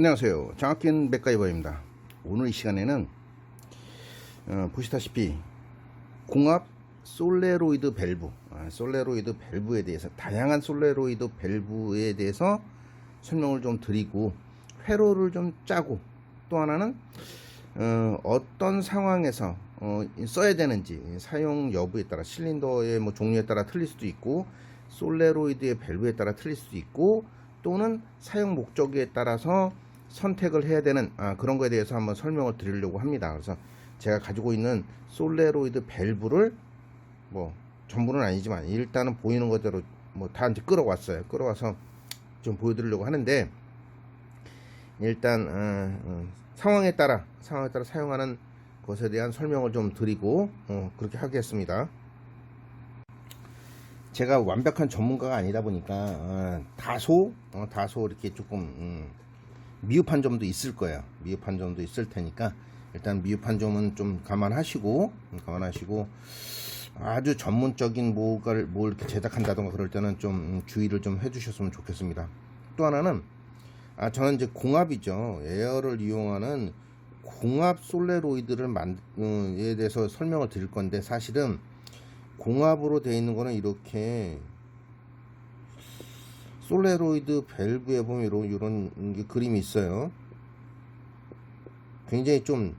안녕하세요. 장학긴 맥가이버입니다. 오늘 이 시간에는 어, 보시다시피 공합 솔레로이드 밸브, 아, 솔레로이드 밸브에 대해서 다양한 솔레로이드 밸브에 대해서 설명을 좀 드리고 회로를 좀 짜고 또 하나는 어, 떤 상황에서 어, 써야 되는지 사용 여부에 따라 실린더의 뭐 종류에 따라 틀릴 수도 있고 솔레로이드의 밸브에 따라 틀릴 수도 있고 또는 사용 목적에 따라서 선택을 해야 되는 아, 그런 거에 대해서 한번 설명을 드리려고 합니다. 그래서 제가 가지고 있는 솔레로이드 밸브를 뭐 전부는 아니지만 일단은 보이는 것대로 뭐 다 이제 끌어왔어요. 끌어와서 좀 보여드리려고 하는데 일단 어, 어, 상황에 따라 상황에 따라 사용하는 것에 대한 설명을 좀 드리고 어, 그렇게 하겠습니다. 제가 완벽한 전문가가 아니다 보니까 어, 다소 어, 다소 이렇게 조금 음, 미흡한 점도 있을 거예요. 미흡한 점도 있을 테니까 일단 미흡한 점은 좀 감안하시고 음, 감안하시고 아주 전문적인 뭐가를 뭘 제작한다던가 그럴 때는 좀 음, 주의를 좀 해주셨으면 좋겠습니다. 또 하나는 아 저는 이제 공합이죠. 에어를 이용하는 공합 솔레로이드를 만 에 대해서 설명을 드릴 건데 사실은 공합으로 되어 있는 거는 이렇게 솔레로이드 밸브에 보면 이런, 이런 게 그림이 있어요. 굉장히 좀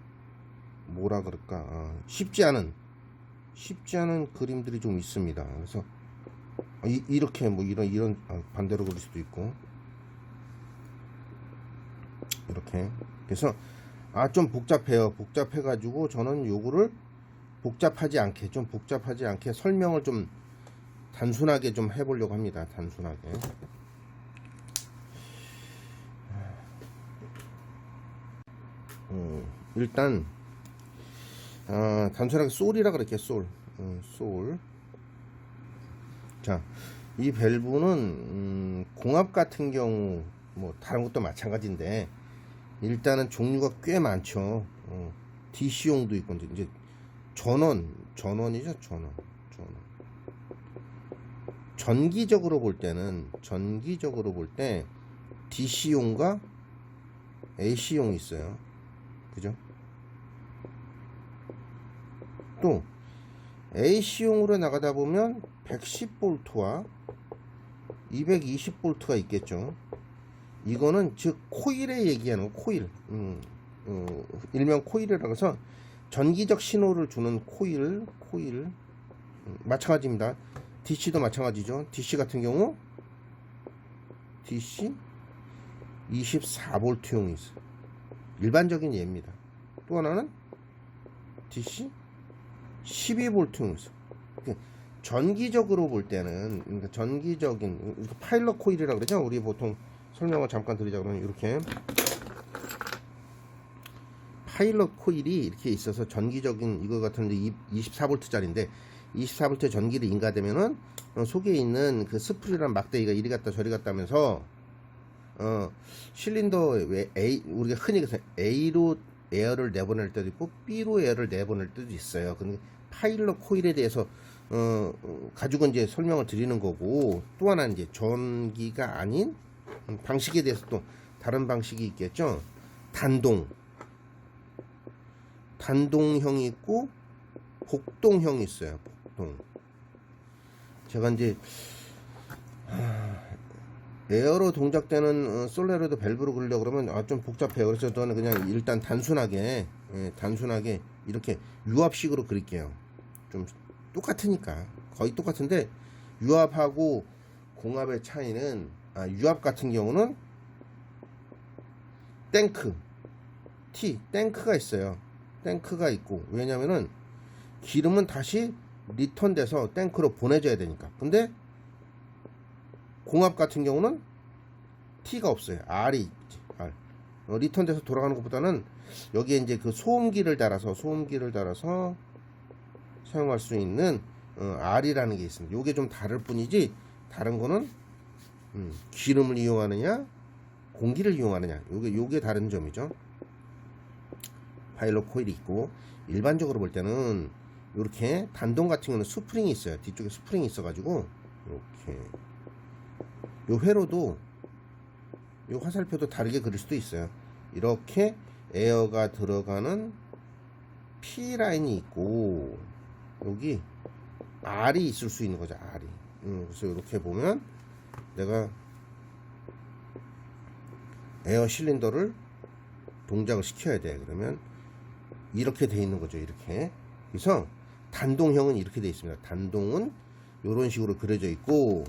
뭐라 그럴까 아, 쉽지 않은 쉽지 않은 그림들이 좀 있습니다. 그래서 이, 이렇게 뭐 이런 이런 아, 반대로 그릴 수도 있고 이렇게 그래서 아 좀 복잡해요. 복잡해 가지고 저는 요거를 복잡하지 않게 좀 복잡하지 않게 설명을 좀 단순하게 좀 해보려고 합니다. 단순하게. 음, 일단 아, 단순하게 솔이라 그럴게 솔, 음, 솔. 자, 이 밸브는 음, 공합 같은 경우 뭐 다른 것도 마찬가지인데 일단은 종류가 꽤 많죠. 어, DC용도 있고 이제 전원, 전원이죠, 전원, 전기적으로 볼 때는 전기적으로 볼 때 DC용과 AC용이 있어요. 그죠? 또 AC용으로 나가다 보면 110V와 220V가 있겠죠. 이거는 즉 코일에 얘기하는 거, 코일. 음, 어, 일명 코일이라고 해서 전기적 신호를 주는 코일, 코일. 음, 마찬가지입니다. DC도 마찬가지죠. DC 같은 경우 DC 24V용이 있어요. 일반적인 예입니다. 또 하나는 DC 12V용이 있어요. 전기적으로 볼 때는 그러니까 전기적인 파일럿 코일이라고 그러죠. 우리 보통 설명을 잠깐 드리자 그러면 이렇게 파일럿 코일이 이렇게 있어서 전기적인 이거 같은데 24V짜리인데 24V 전기를 인가되면은 어, 속에 있는 그 스프리란 막대기가 이리 갔다 저리 갔다 하면서 어 실린더 왜 A 우리가 흔히 그래서 A로 에어를 내보낼 때도 있고 B로 에어를 내보낼 때도 있어요. 근데 파일럿 코일에 대해서 어, 어 가지고 이제 설명을 드리는 거고 또 하나 이제 전기가 아닌 방식에 대해서 또 다른 방식이 있겠죠. 단동 단동형이 있고 복동형이 있어요. 복동. 제가 이제 에어로 동작되는 어, 솔레로도 밸브로 그리려고 그러면 아, 좀 복잡해요. 그래서 저는 그냥 일단 단순하게 예, 단순하게 이렇게 유압식으로 그릴게요. 좀 똑같으니까 거의 똑같은데 유압하고 공압의 차이는 아, 유압 같은 경우는 탱크 T 탱크가 있어요. 탱크가 있고 왜냐면은 기름은 다시 리턴 돼서 탱크로 보내줘야 되니까. 근데 공합 같은 경우는 T가 없어요. R이 있지. R. 어, 리턴 돼서 돌아가는 것보다는 여기에 이제 그 소음기를 달아서 소음기를 달아서 사용할 수 있는 어, R이라는 게 있습니다. 요게 좀 다를 뿐이지 다른 거는 음, 기름을 이용하느냐 공기를 이용하느냐 요게 요게 다른 점이죠. 파일럿 코일이 있고 일반적으로 볼 때는 이렇게 단동 같은 경우는 스프링이 있어요. 뒤쪽에 스프링이 있어가지고 이렇게 요 회로도 이 화살표도 다르게 그릴 수도 있어요. 이렇게 에어가 들어가는 P 라인이 있고 여기 R이 있을 수 있는 거죠. R이. 음, 그래서 이렇게 보면 내가 에어 실린더를 동작을 시켜야 돼. 그러면 이렇게 돼 있는 거죠. 이렇게. 그래서 단동형은 이렇게 돼 있습니다. 단동은 이런 식으로 그려져 있고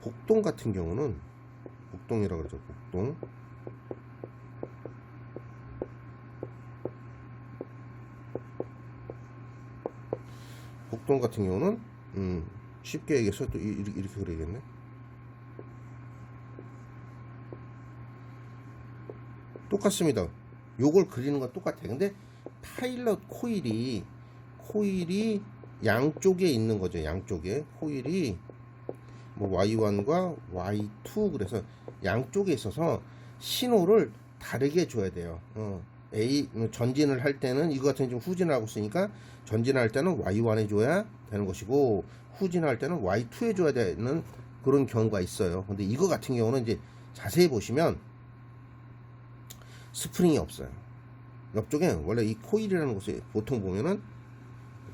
복동 같은 경우는 복동이라고 그러죠. 복동. 복동 같은 경우는 음, 쉽게 얘기해서 또 이- 이렇게, 이렇게 그려야겠네. 똑같습니다. 요걸 그리는 건 똑같아요. 근데 파일럿 코일이 코일이 양쪽에 있는 거죠. 양쪽에 코일이 뭐 Y1과 Y2 그래서 양쪽에 있어서 신호를 다르게 줘야 돼요. 어, A 뭐 전진을 할 때는 이거 같은 경우 후진을 하고 있으니까 전진할 때는 Y1에 줘야 되는 것이고 후진할 때는 Y2에 줘야 되는 그런 경우가 있어요. 근데 이거 같은 경우는 이제 자세히 보시면 스프링이 없어요. 옆쪽에 원래 이 코일이라는 곳에 보통 보면은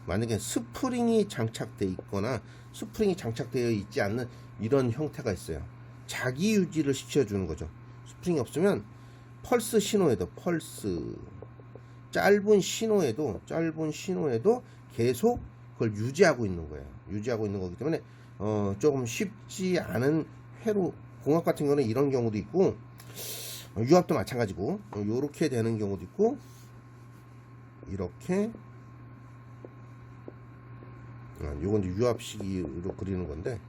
만약에 스프링이 장착돼 있거나 스프링이 장착되어 있지 않는 이런 형태가 있어요. 자기 유지를 시켜주는 거죠. 스프링이 없으면 펄스 신호에도 펄스 짧은 신호에도 짧은 신호에도 계속 그걸 유지하고 있는 거예요. 유지하고 있는 거기 때문에 어 조금 쉽지 않은 회로 공학 같은 경우는 이런 경우도 있고 어, 유압도 마찬가지고. 이렇게 되는 경우도 있고 이렇게. 아, 요건 유압식으로 그리는 건데.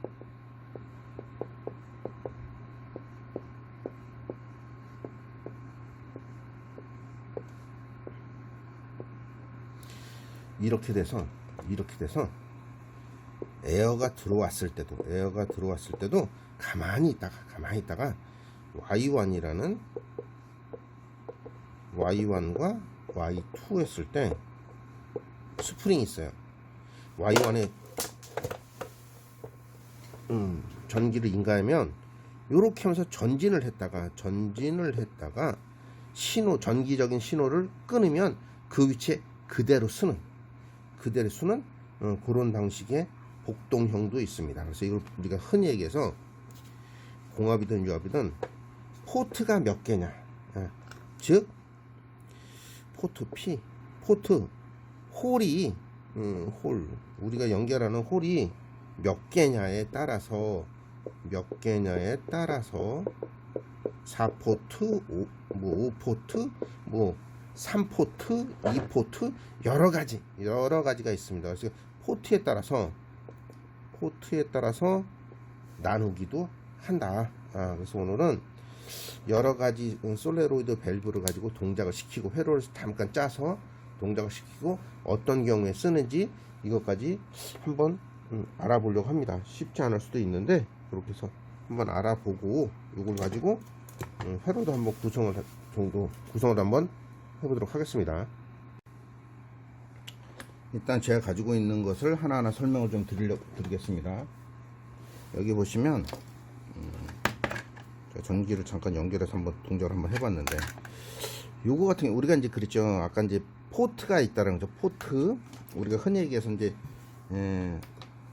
이렇게 돼서 이렇게 돼서 에어가 들어왔을 때도 에어가 들어왔을 때도 가만히 있다가 가만히 있다가 Y1이라는 Y1과 Y2 했을 때 스프링이 있어요. Y1에 음, 전기를 인가하면 이렇게 하면서 전진을 했다가 전진을 했다가 신호 전기적인 신호를 끊으면 그 위치에 그대로 쓰는 그대로 쓰는 어, 그런 방식의 복동형도 있습니다. 그래서 이걸 우리가 흔히 얘기해서 공합이든 유압이든 포트가 몇 개냐, 예, 즉 포트 P, 포트 홀이 음, 홀 우리가 연결하는 홀이 몇 개냐에 따라서 몇 개냐에 따라서 4포트, 5, 뭐 5포트, 뭐 3포트, 2포트 여러 가지 여러 가지가 있습니다. 그래서 포트에 따라서 포트에 따라서 나누기도 한다. 아, 그래서 오늘은 여러 가지 솔레로이드 밸브를 가지고 동작을 시키고 회로를 잠깐 짜서 동작을 시키고 어떤 경우에 쓰는지 이것까지 한번 음, 알아보려고 합니다. 쉽지 않을 수도 있는데 그렇게 해서 한번 알아보고 이걸 가지고 음, 회로도 한번 구성을 하- 정도 구성을 한번 해보도록 하겠습니다. 일단 제가 가지고 있는 것을 하나하나 설명을 좀 드리려, 드리겠습니다. 여기 보시면 음, 전기를 잠깐 연결해서 한번 동작을 한번 해봤는데 요거 같은 게 우리가 이제 그랬죠. 아까 이제 포트가 있다는 거죠. 포트 우리가 흔히 얘기해서 이제 에,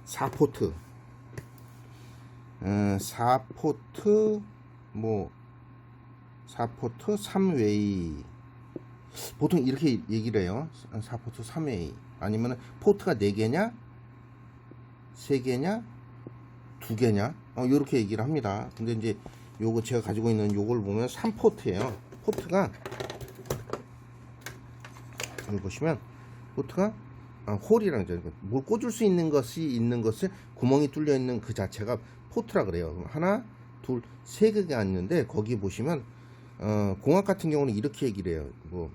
4포트 에, 4포트 뭐 4포트 3웨이 보통 이렇게 얘기를 해요. 4포트 3웨이 아니면 포트가 4개냐 3개냐 2개냐 어, 이렇게 얘기를 합니다. 근데 이제 요거 제가 가지고 있는 요걸 보면 3포트예요. 포트가 여기 보시면 포트가 아, 홀이랑 뭘 꽂을 수 있는 것이 있는 것을 구멍이 뚫려 있는 그 자체가 포트라 그래요. 하나, 둘, 세 개가 있는데 거기 보시면 어, 공학 같은 경우는 이렇게 얘기를 해요. 뭐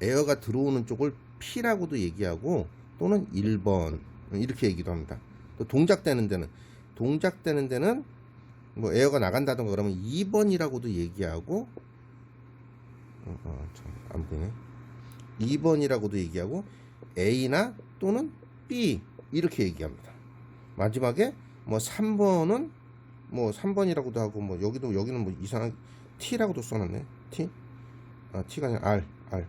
에어가 들어오는 쪽을 P라고도 얘기하고 또는 1번 이렇게 얘기도 합니다. 또 동작되는 데는 동작되는 데는 뭐 에어가 나간다던가 그러면 2번이라고도 얘기하고 어, 어, 참, 안 보이네. 2번이라고도 얘기하고 A나 또는 B 이렇게 얘기합니다. 마지막에 뭐 3번은 뭐 3번이라고도 하고 뭐 여기도 여기는 뭐 이상하게 T라고도 써놨네. T? 아 T가 아니라 R, R.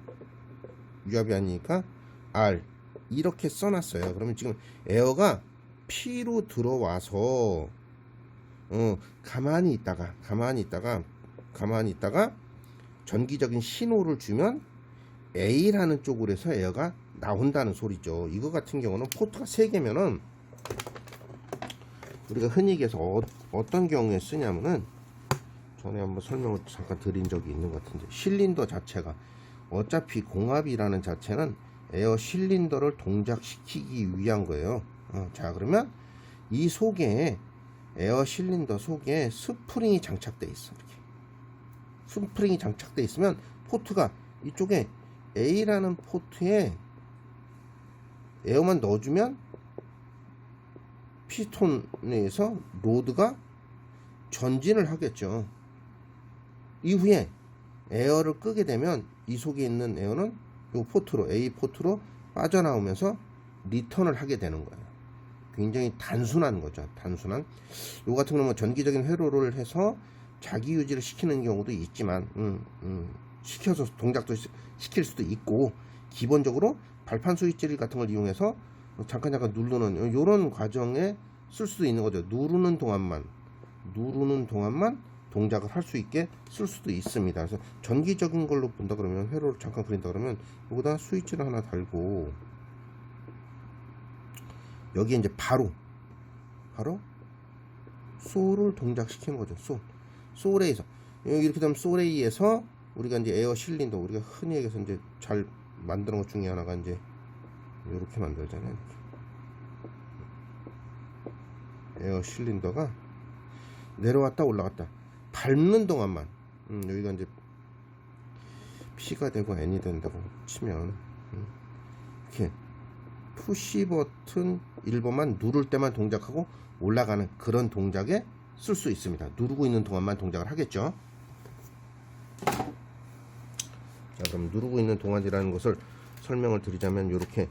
유압이 아니니까 R 이렇게 써놨어요. 그러면 지금 에어가 P로 들어와서 어 가만히 있다가 가만히 있다가 가만히 있다가 전기적인 신호를 주면 A라는 쪽으로 해서 에어가 나온다는 소리죠. 이거 같은 경우는 포트가 3개면은 우리가 흔히 얘기해서 어, 떤 경우에 쓰냐면은 전에 한번 설명을 잠깐 드린 적이 있는 것 같은데 실린더 자체가 어차피 공압이라는 자체는 에어 실린더를 동작시키기 위한 거예요. 어, 자 그러면 이 속에 에어 실린더 속에 스프링이 장착돼 있어 이렇게 스프링이 장착돼 있으면 포트가 이쪽에 A라는 포트에 에어만 넣어주면 피스톤에서 로드가 전진을 하겠죠. 이후에 에어를 끄게 되면 이 속에 있는 에어는 이 포트로 A 포트로 빠져나오면서 리턴을 하게 되는 거예요. 굉장히 단순한 거죠. 단순한. 요 같은 경우는 전기적인 회로를 해서 자기 유지를 시키는 경우도 있지만, 음, 음, 시켜서 동작도 시- 시킬 수도 있고, 기본적으로 발판 스위치 같은 걸 이용해서 잠깐 잠깐 누르는 요런 과정에 쓸 수도 있는 거죠. 누르는 동안만 누르는 동안만 동작을 할 수 있게 쓸 수도 있습니다. 그래서 전기적인 걸로 본다 그러면 회로를 잠깐 그린다 그러면 여기다 스위치를 하나 달고 여기에 이제 바로 바로 소를 동작시키는 거죠. 소 소레에서 이렇게 되면 소레이에서 우리가 이제 에어 실린더 우리가 흔히 얘기해서 이제 잘 만드는 것 중에 하나가 이제 이렇게 만들잖아요. 에어 실린더가 내려왔다 올라갔다 밟는 동안만 음, 여기가 이제 P가 되고 N이 된다고 치면 음, 이렇게 푸시 버튼 1번만 누를 때만 동작하고 올라가는 그런 동작에 쓸 수 있습니다. 누르고 있는 동안만 동작을 하겠죠. 자, 그럼 누르고 있는 동안이라는 것을 설명을 드리자면 이렇게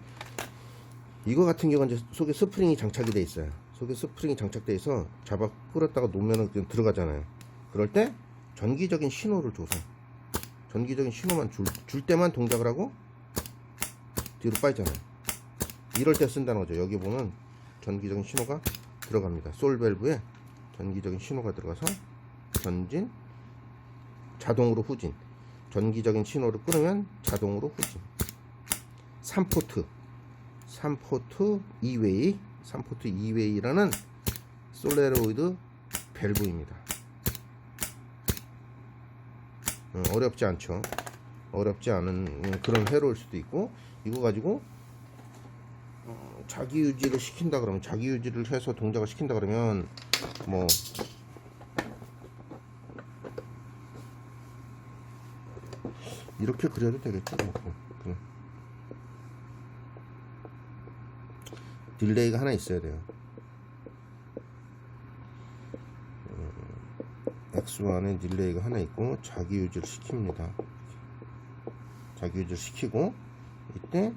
이거 같은 경우는 이제 속에 스프링이 장착이 돼 있어요. 속에 스프링이 장착돼 있어 잡아 끌었다가 놓으면 그냥 들어가잖아요. 그럴 때 전기적인 신호를 줘서 전기적인 신호만 줄, 줄 때만 동작을 하고 뒤로 빠지잖아요. 이럴 때 쓴다는 거죠. 여기 보면 전기적인 신호가 들어갑니다. 솔 밸브에 전기적인 신호가 들어가서 전진, 자동으로 후진. 전기적인 신호를 끊으면 자동으로 후진. 3포트, 3포트 2웨이, 3포트 2웨이라는 솔레로이드 밸브입니다. 어, 어렵지 않죠. 어렵지 않은 그런 회로일 수도 있고 이거 가지고 어, 자기 유지를 시킨다 그러면 자기 유지를 해서 동작을 시킨다 그러면 뭐 이렇게 그려도 되겠죠. 뭐. 그. 딜레이가 하나 있어야 돼요. X1에 딜레이가 하나 있고 자기 유지를 시킵니다. 자기 유지를 시키고 이때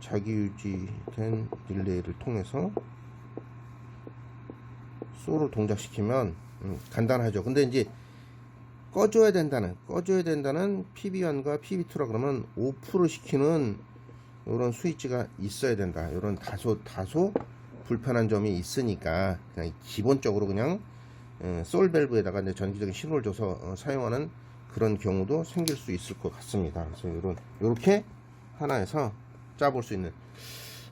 자기 유지된 딜레이를 통해서 소를 동작시키면 음, 간단하죠. 근데 이제 꺼줘야 된다는 꺼줘야 된다는 PB1과 PB2라 그러면 오프를 시키는 이런 스위치가 있어야 된다. 이런 다소 다소 불편한 점이 있으니까 그냥 기본적으로 그냥 어, 솔 밸브에다가 이제 전기적인 신호를 줘서 어, 사용하는 그런 경우도 생길 수 있을 것 같습니다. 그래서 이런 이렇게 하나에서 짜볼 수 있는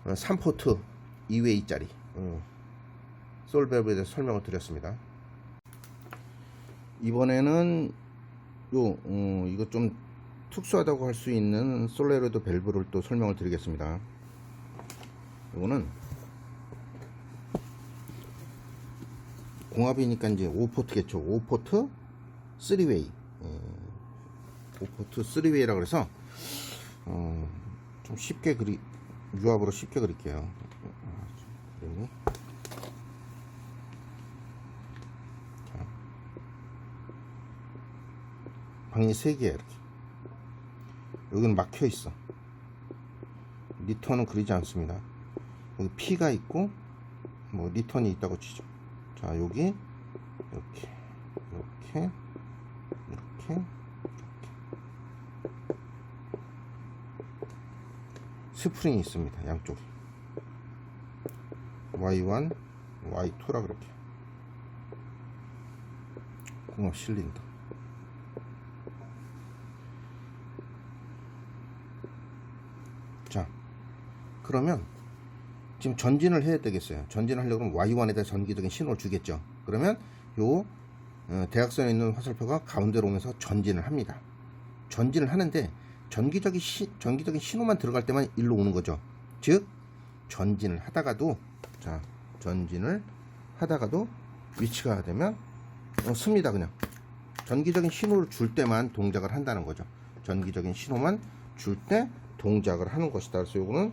어, 3포트 2웨이짜리 어, 솔 밸브에 대해서 설명을 드렸습니다. 이번에는 요 어, 이거 좀 특수하다고 할 수 있는 솔레로이드 밸브를 또 설명을 드리겠습니다. 이거는 공합이니까 이제 5포트겠죠. 5포트 3웨이. 어, 5포트 3웨이라 그래서 어, 좀 쉽게 그리 유압으로 쉽게 그릴게요. 아, 그림이. 방이 3개야 이렇게. 여기는 막혀 있어. 리턴은 그리지 않습니다. 여기 P가 있고 뭐 리턴이 있다고 치죠. 자 여기 이렇게 이렇게 이렇게 스프링이 있습니다 양쪽에 Y1 Y2라 그렇게 공업 실린다 자 그러면 지금 전진을 해야 되겠어요. 전진을 하려면 Y1에다 전기적인 신호를 주겠죠. 그러면 요 어, 대각선에 있는 화살표가 가운데로 오면서 전진을 합니다. 전진을 하는데 전기적인 시, 전기적인 신호만 들어갈 때만 일로 오는 거죠. 즉 전진을 하다가도 자 전진을 하다가도 위치가 되면 어, 씁니다 그냥 전기적인 신호를 줄 때만 동작을 한다는 거죠. 전기적인 신호만 줄 때 동작을 하는 것이다. 그래서 요거는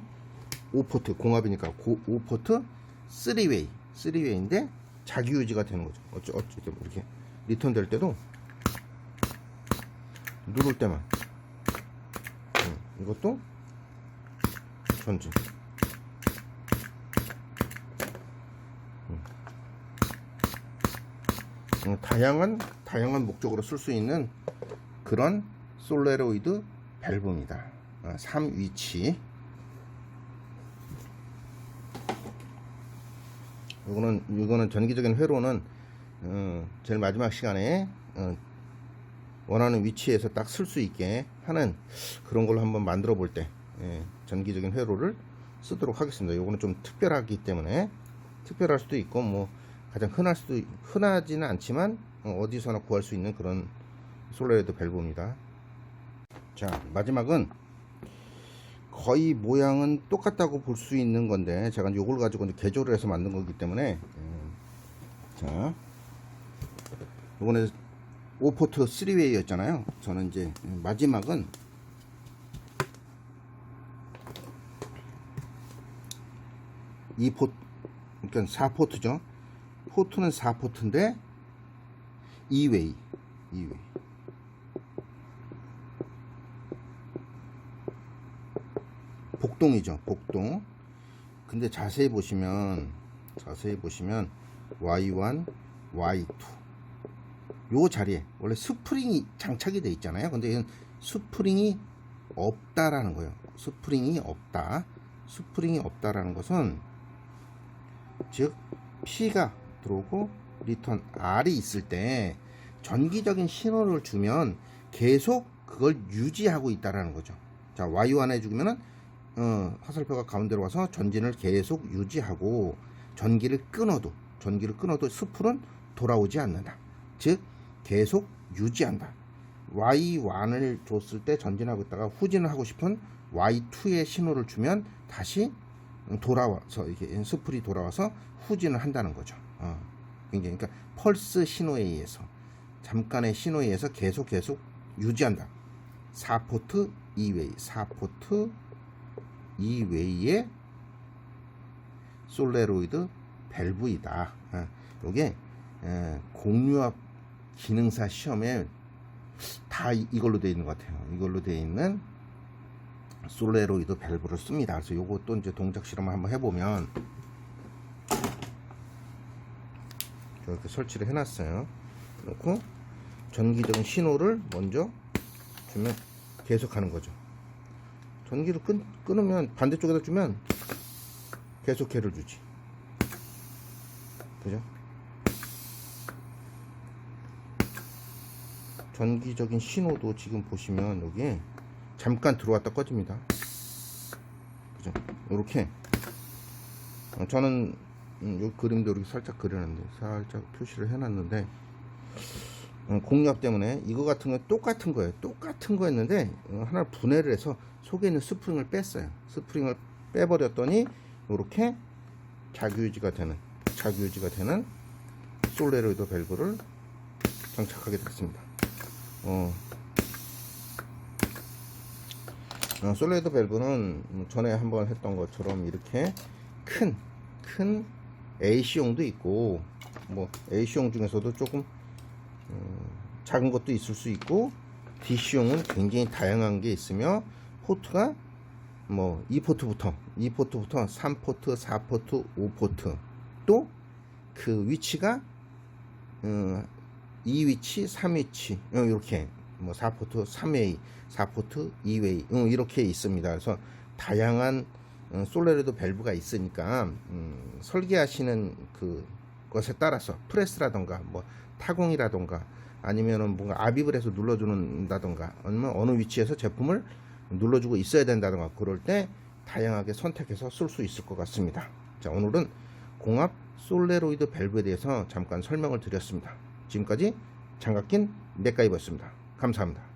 5포트 공합이니까 5포트 3웨이 3웨이인데 자기 유지가 되는 거죠. 어찌 어찌든 이렇게 리턴 될 때도 누를 때만 음, 이것도 전진 음. 음, 다양한 다양한 목적으로 쓸 수 있는 그런 솔레로이드 밸브입니다. 3위치 이거는 이거는 전기적인 회로는 어, 제일 마지막 시간에 어, 원하는 위치에서 딱 쓸 수 있게 하는 그런 걸로 한번 만들어 볼때 예, 전기적인 회로를 쓰도록 하겠습니다. 이거는 좀 특별하기 때문에 특별할 수도 있고 뭐 가장 흔할 수도 흔하지는 않지만 어, 어디서나 구할 수 있는 그런 솔레드 밸브입니다. 자 마지막은 거의 모양은 똑같다고 볼 수 있는 건데 제가 요걸 가지고 이제 개조를 해서 만든 거기 때문에 음, 자 요거는 5포트 3웨이였잖아요. 저는 이제 마지막은 이 포, 그러니까 4포트죠. 포트는 4포트인데 2웨이 2웨이. 복동이죠 복동. 근데 자세히 보시면 자세히 보시면 Y1 Y2 요 자리에 원래 스프링이 장착이 돼 있잖아요. 근데 이건 스프링이 없다라는 거예요. 스프링이 없다. 스프링이 없다라는 것은 즉 P가 들어오고 리턴 R이 있을 때 전기적인 신호를 주면 계속 그걸 유지하고 있다라는 거죠. 자 Y1 해주면은 어, 화살표가 가운데로 와서 전진을 계속 유지하고 전기를 끊어도 전기를 끊어도 스풀은 돌아오지 않는다. 즉 계속 유지한다. Y1을 줬을 때 전진하고 있다가 후진을 하고 싶은 Y2의 신호를 주면 다시 돌아와서 이게 스풀이 돌아와서 후진을 한다는 거죠. 어, 굉장히 그러니까 펄스 신호에 의해서 잠깐의 신호에 의해서 계속 계속 유지한다. 4포트 2웨이 4포트 이 외에 솔레로이드 밸브이다. 아, 요게 에, 공유압 기능사 시험에 다 이- 이걸로 되어 있는 것 같아요. 이걸로 되어 있는 솔레로이드 밸브를 씁니다. 그래서 요것도 이제 동작 실험을 한번 해보면 이렇게 설치를 해놨어요. 그렇고 전기적인 신호를 먼저 주면 계속 하는 거죠. 전기를 끊, 끊으면 반대쪽에다 주면 계속 개를 주지 그죠? 전기적인 신호도 지금 보시면 여기에 잠깐 들어왔다 꺼집니다 그죠? 이렇게 어, 저는 음, 요 그림도 이렇게 살짝 그려놨는데 살짝 표시를 해놨는데 어, 공략 때문에 이거 같은 건 똑같은 거예요. 똑같은 거였는데 어, 하나 분해를 해서 속에 있는 스프링을 뺐어요. 스프링을 빼버렸더니 이렇게 자기유지가 되는 자기유지가 되는 솔레로이드 밸브를 장착하게 됐습니다. 어, 어, 솔레이드 밸브는 전에 한번 했던 것처럼 이렇게 큰, 큰 AC용도 있고, 뭐, AC용 중에서도 조금 작은 것도 있을 수 있고 DC용은 굉장히 다양한 게 있으며 포트가 뭐 2포트부터 2포트부터 3포트, 4포트, 5포트 또 그 위치가 어, 2위치, 3위치 어, 이렇게 뭐 4포트 3웨이, 4포트 2웨이 어, 이렇게 있습니다. 그래서 다양한 어, 솔레로이드 밸브가 있으니까 음, 설계하시는 그 것에 따라서 프레스라던가 뭐 타공이라던가 아니면은 뭔가 아비브에서 눌러주는다던가 아니면 어느 위치에서 제품을 눌러주고 있어야 된다던가 그럴 때 다양하게 선택해서 쓸 수 있을 것 같습니다. 자 오늘은 공합 솔레로이드 밸브에 대해서 잠깐 설명을 드렸습니다. 지금까지 장갑 낀 맥가이버였습니다. 감사합니다.